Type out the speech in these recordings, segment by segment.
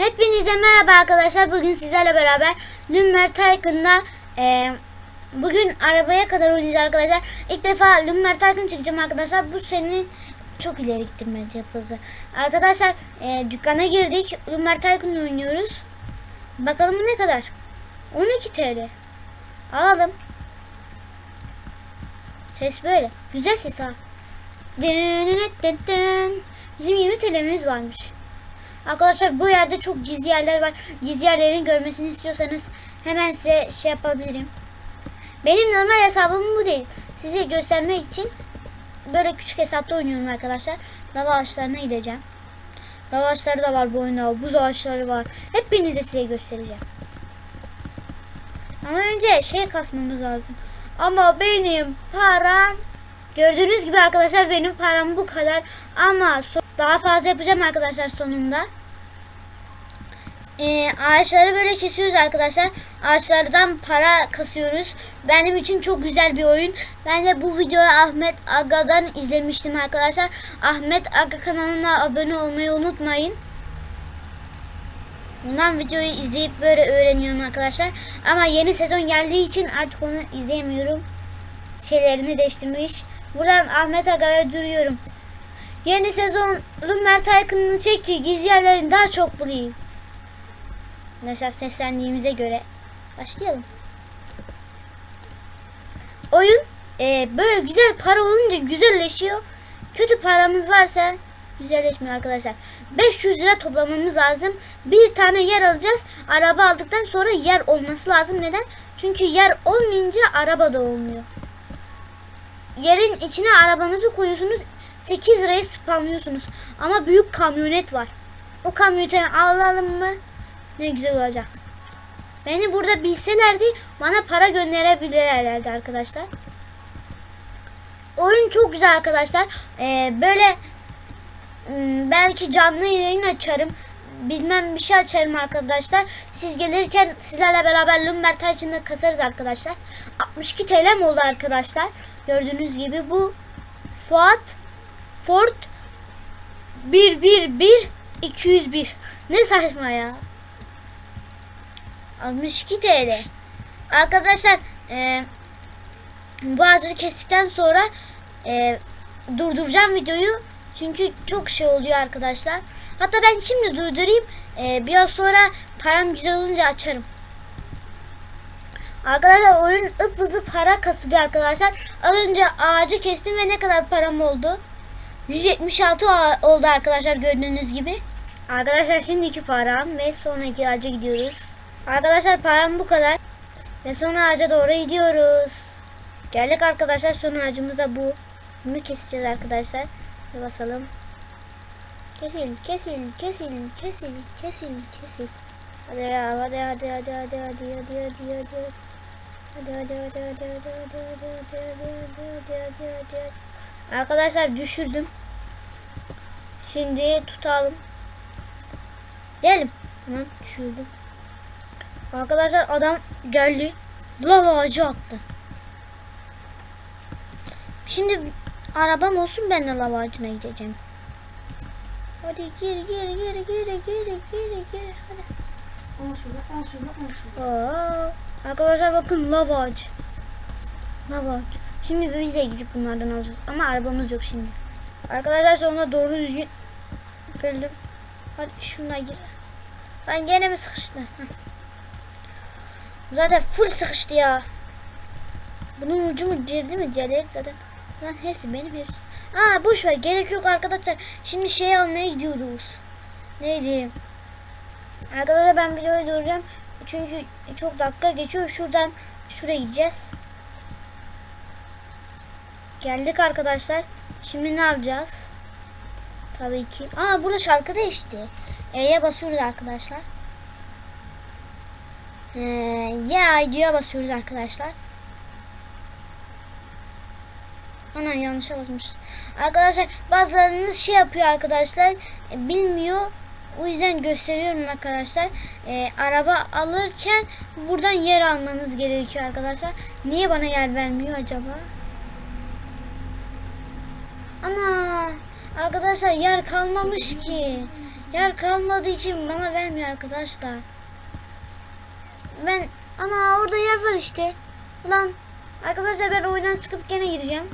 Hepinize merhaba arkadaşlar. Bugün sizlerle beraber Lumber Tycoon'da e, bugün arabaya kadar oynayacağız arkadaşlar. İlk defa Lumber Tycoon çıkacağım arkadaşlar. Bu senin çok ileri gittim bence hızı. Arkadaşlar e, dükkana girdik. Lumber Tycoon oynuyoruz. Bakalım ne kadar? 12 TL. Alalım. Ses böyle. Güzel ses ha. Bizim 20 TL'miz varmış. Arkadaşlar bu yerde çok gizli yerler var. Gizli yerlerin görmesini istiyorsanız hemen size şey yapabilirim. Benim normal hesabım bu değil. Size göstermek için böyle küçük hesapta oynuyorum arkadaşlar. Lava ağaçlarına gideceğim. Lava ağaçları da var bu oyunda. Buz ağaçları var. Hepinize size göstereceğim. Ama önce şey kasmamız lazım. Ama benim param gördüğünüz gibi arkadaşlar benim param bu kadar. Ama so- daha fazla yapacağım arkadaşlar sonunda. Ee, ağaçları böyle kesiyoruz arkadaşlar. Ağaçlardan para kasıyoruz. Benim için çok güzel bir oyun. Ben de bu videoyu Ahmet Aga'dan izlemiştim arkadaşlar. Ahmet Aga kanalına abone olmayı unutmayın. Bundan videoyu izleyip böyle öğreniyorum arkadaşlar. Ama yeni sezon geldiği için artık onu izleyemiyorum. Şeylerini değiştirmiş. Buradan Ahmet Aga'ya duruyorum. Yeni sezon Lumber Tycoon'unu çek ki gizli yerlerini daha çok bulayım. Arkadaşlar seslendiğimize göre başlayalım. Oyun e, böyle güzel para olunca güzelleşiyor. Kötü paramız varsa güzelleşmiyor arkadaşlar. 500 lira toplamamız lazım. Bir tane yer alacağız. Araba aldıktan sonra yer olması lazım. Neden? Çünkü yer olmayınca araba da olmuyor. Yerin içine arabanızı koyuyorsunuz. 8 liraya spamlıyorsunuz. Ama büyük kamyonet var. O kamyoneti alalım mı? Ne güzel olacak. Beni burada bilselerdi bana para gönderebilirlerdi arkadaşlar. Oyun çok güzel arkadaşlar. Ee, böyle hmm, belki canlı yayın açarım. Bilmem bir şey açarım arkadaşlar. Siz gelirken sizlerle beraber Lumber Tycoon'da kasarız arkadaşlar. 62 TL'm oldu arkadaşlar. Gördüğünüz gibi bu Fuat Ford 111 201. Ne saçma ya. 62 TL. Arkadaşlar e, bu ağacı kestikten sonra e, durduracağım videoyu. Çünkü çok şey oluyor arkadaşlar. Hatta ben şimdi durdurayım. E, biraz sonra param güzel olunca açarım. Arkadaşlar oyun ıp hızlı para kasılıyor arkadaşlar. Az önce ağacı kestim ve ne kadar param oldu? 176 a- oldu arkadaşlar gördüğünüz gibi. Arkadaşlar şimdiki param ve sonraki ağaca gidiyoruz. Arkadaşlar param bu kadar. Ve son ağaca doğru gidiyoruz. Geldik arkadaşlar son ağacımız da bu. Bunu keseceğiz arkadaşlar. Ve basalım. Kesil, kesil, kesil, kesil, kesil, kesil. Hadi ya, hadi hadi hadi hadi hadi hadi hadi. Hadi hadi hadi hadi hadi hadi hadi hadi hadi hadi hadi hadi. Arkadaşlar düşürdüm. Şimdi tutalım. Gelin. Tamam düşürdüm. Arkadaşlar adam geldi. Lava ağacı attı. Şimdi arabam olsun ben de lava ağacına gideceğim. Hadi gir gir gir gir gir gir gir hadi. Al şunu, al şunu, al şunu. Oo, arkadaşlar bakın lava ağacı. Lava ağacı. Şimdi biz de gidip bunlardan alacağız. Ama arabamız yok şimdi. Arkadaşlar sonra doğru düzgün böldüm. Hadi şuna gir. Lan gene mi sıkıştı? Zaten full sıkıştı ya. Bunun ucu mu girdi mi diğerleri zaten. Lan hepsi benim hepsi. Aa boş ver gerek yok arkadaşlar. Şimdi şey almaya gidiyoruz. Neydi? Arkadaşlar ben videoyu duracağım. Çünkü çok dakika geçiyor. Şuradan şuraya gideceğiz. Geldik arkadaşlar. Şimdi ne alacağız? Tabii ki. Aa burada şarkı değişti. E'ye basıyoruz arkadaşlar. Ee, yeah diye basıyoruz arkadaşlar. Ana yanlışa basmışız. Arkadaşlar bazılarınız şey yapıyor arkadaşlar. e, bilmiyor. O yüzden gösteriyorum arkadaşlar. E, araba alırken buradan yer almanız gerekiyor arkadaşlar. Niye bana yer vermiyor acaba? Ana arkadaşlar yer kalmamış ki. Yer kalmadığı için bana vermiyor arkadaşlar. Ben ana orada yer var işte. Ulan arkadaşlar ben oyundan çıkıp gene gireceğim.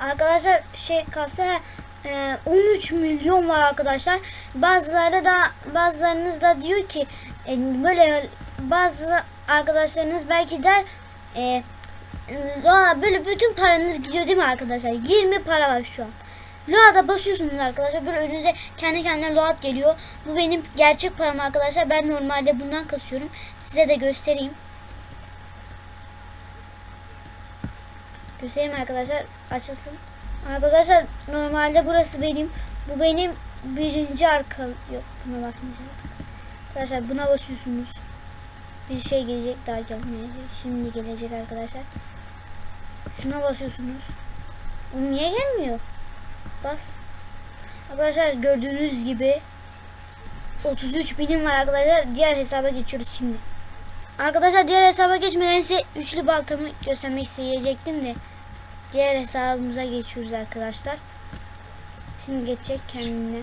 Arkadaşlar şey kastı ha, e, 13 milyon var arkadaşlar. Bazıları da bazılarınız da diyor ki e, böyle bazı arkadaşlarınız belki der e, böyle bütün paranız gidiyor değil mi arkadaşlar? 20 para var şu an. Loa'da basıyorsunuz arkadaşlar. Böyle önünüze kendi kendine Loat geliyor. Bu benim gerçek param arkadaşlar. Ben normalde bundan kasıyorum. Size de göstereyim. Göstereyim arkadaşlar. Açılsın. Arkadaşlar normalde burası benim. Bu benim birinci arka... Yok buna basmayacağım. Arkadaşlar buna basıyorsunuz. Bir şey gelecek daha gelmeyecek. Şimdi gelecek arkadaşlar. Şuna basıyorsunuz. O niye gelmiyor? Bas. Arkadaşlar gördüğünüz gibi 33 binim var arkadaşlar. Diğer hesaba geçiyoruz şimdi. Arkadaşlar diğer hesaba geçmeden size üçlü baltamı göstermek isteyecektim de. Diğer hesabımıza geçiyoruz arkadaşlar. Şimdi geçecek kendine.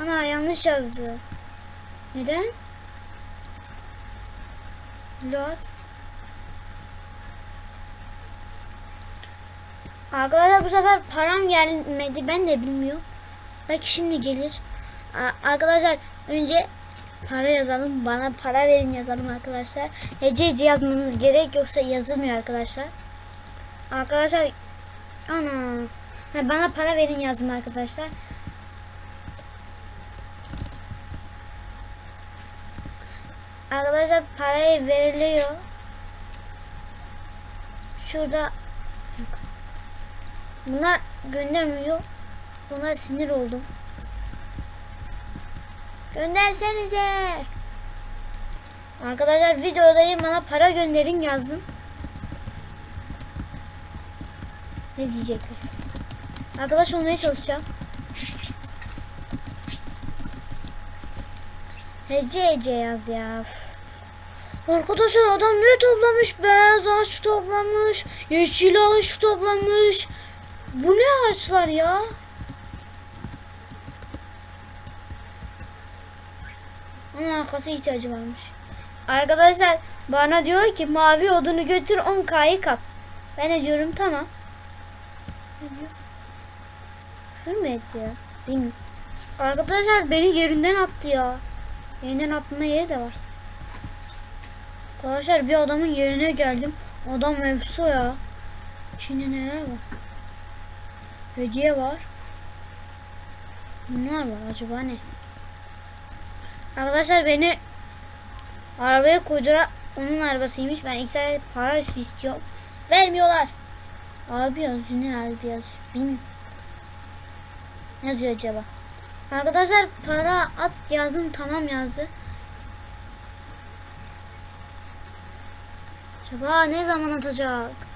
Ana yanlış yazdı. Neden? Load. Arkadaşlar bu sefer param gelmedi. Ben de bilmiyorum. Belki şimdi gelir. Arkadaşlar önce para yazalım. Bana para verin yazalım arkadaşlar. Hece hece yazmanız gerek yoksa yazılmıyor arkadaşlar. Arkadaşlar ana Ha, bana para verin yazdım arkadaşlar. Arkadaşlar parayı veriliyor. Şurada yok. Bunlar göndermiyor. Buna sinir oldum. Göndersenize. Arkadaşlar videodayım bana para gönderin yazdım. Ne diyecekler? Arkadaş olmaya çalışacağım. Hece hece yaz ya. Arkadaşlar adam ne toplamış? Beyaz ağaç toplamış. Yeşil ağaç toplamış. Bu ne ağaçlar ya? Onun arkası ihtiyacı varmış. Arkadaşlar bana diyor ki mavi odunu götür 10k'yı kap. Ben de diyorum tamam. Küfür mü etti ya? Bilmiyorum. Arkadaşlar beni yerinden attı ya. Yerinden atma yeri de var. Arkadaşlar bir adamın yerine geldim. Adam efso ya. İçinde neler var? Hediye var. Bunlar var acaba ne? Arkadaşlar beni arabaya koydura onun arabasıymış. Ben iki tane para istiyorum. Vermiyorlar. Abi yazıyor ne abi yazıyor bilmiyorum. Ne yazıyor acaba? Arkadaşlar para at yazdım tamam yazdı. Acaba ne zaman atacak?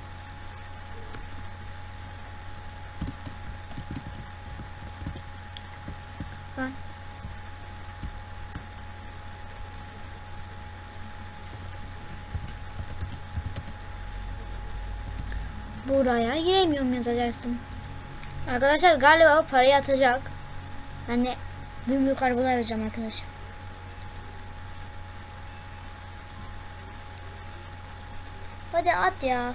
Ben. Buraya giremiyorum yazacaktım. Arkadaşlar galiba parayı atacak. Ben de büyük büyük arabalar arayacağım arkadaşlar. Hadi at ya.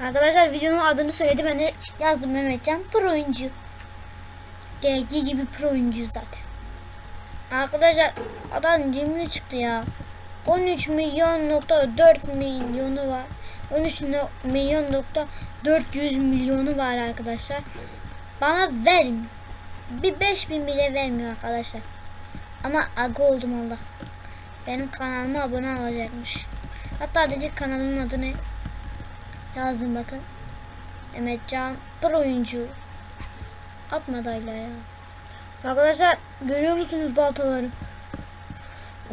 Arkadaşlar videonun adını söyledi. Ben de yazdım Mehmetcan. Pro oyuncu. Gerektiği gibi pro oyuncu zaten. Arkadaşlar adam cimri çıktı ya. 13 milyon nokta 4 milyonu var. 13 no- milyon nokta 400 milyonu var arkadaşlar. Bana vermiyor. Bir 5000 bile vermiyor arkadaşlar. Ama aga oldum onda. Benim kanalıma abone olacakmış. Hatta dedik kanalın adını yazdım bakın. Mehmetcan pro oyuncu. Atmadı hala ya. Arkadaşlar görüyor musunuz baltaları?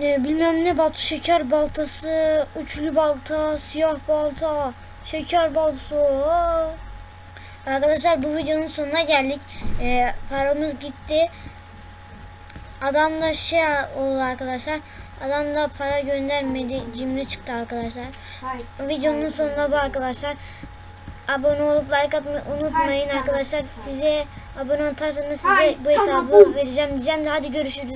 Ee, bilmem ne balta, şeker baltası, üçlü balta, siyah balta, şeker baltası. Oo. Arkadaşlar bu videonun sonuna geldik. Ee, paramız gitti. Adam da şey oldu arkadaşlar. Adam da para göndermedi. Cimri çıktı arkadaşlar. Hayır. Videonun sonuna bu arkadaşlar. Abone olup like atmayı unutmayın arkadaşlar. Size abone atarsanız size bu hesabı vereceğim diyeceğim. Hadi görüşürüz.